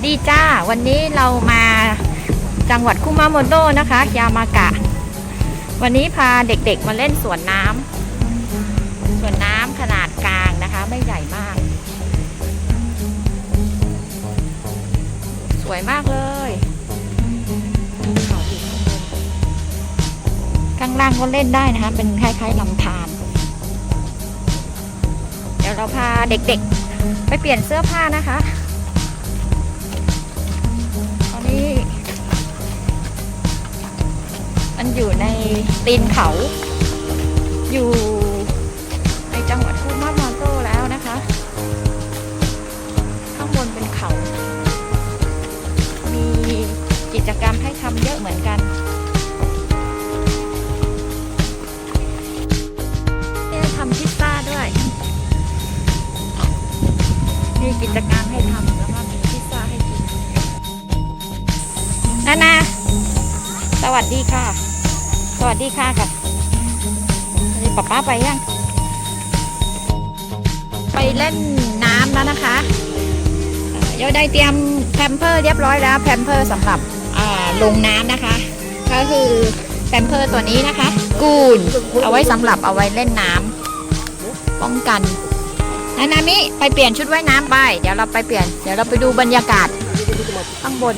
สดีจ้า วันนี้เรามาจังหวัดคุมาโมโตนะคะยามากะ วันนี้พาเด็กๆมาเล่นสวนน้ำสวนน้ำขนาดกลางนะคะ ไม่ใหญ่มาก สวยมากเลยข้างล่างก็เล่นได้นะคะ เป็นคล้ายๆลำธารเดี๋ยวเราพาเด็กๆ ไปเปลี่ยนเสื้อผ้านะคะ ตอนนี้มันอยู่ในตีนเขา อยู่ในจังหวัดคุมาโมโตแล้วนะคะ ข้างบนเป็นเขา มีกิจกรรมให้ทำเยอะเหมือนกันทำพิซซ่าด้วย มีกิจกรรมให้ทำแล้วก็ นานา สวัสดีค่ะ สวัสดีค่ะกับนี่ป๊าป้าไปยัง ไปเล่นน้ำแล้วนะคะเอ่อโยได้เตรียมแพมเพิร์เรียบร้อยแล้วแพมเพิร์สำหรับลงน้ำนะคะ ก็คือแพมเพิร์ตัวนี้นะคะ กูนเอาไว้สำหรับเอาไว้เล่นน้ำป้องกันนานามิไปเปลี่ยนชุดว่ายน้ำไป เดี๋ยวเราไปเปลี่ยน เดี๋ยวเราไปดูบรรยากาศข้างบน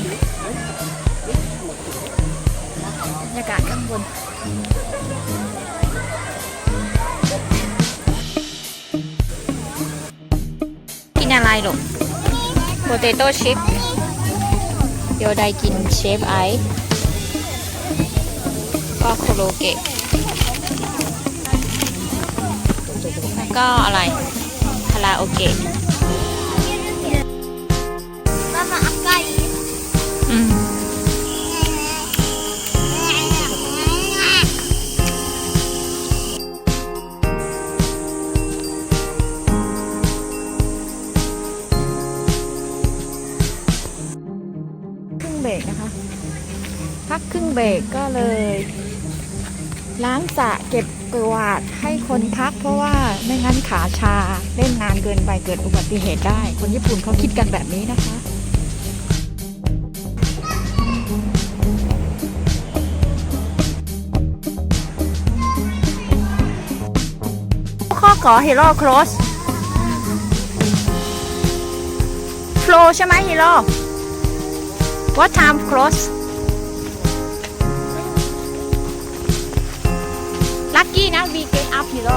รยากาศข้างบนกินอะไรหรอโปเตโต้ชิพโยไดกินเชฟไอซ์ก็โคโลเกะแล้วก็อะไรคาราโอเกะ รึ่งเบรกนะคะ พักครึ่งเบรกก็เลย ล้างสะเก็บกวาดให้คนพักเพราะว่าไม่งั้นขาชาเล่นนานเกินไปเกิดอุบัติเหตุได้ คนญี่ปุ่นเขาคิดกันแบบนี้นะคะข้อขอฮีโร่ครอสโฟลใช่ไหมฮีโร่ What time close? Lucky นะ we get up ฮีโร่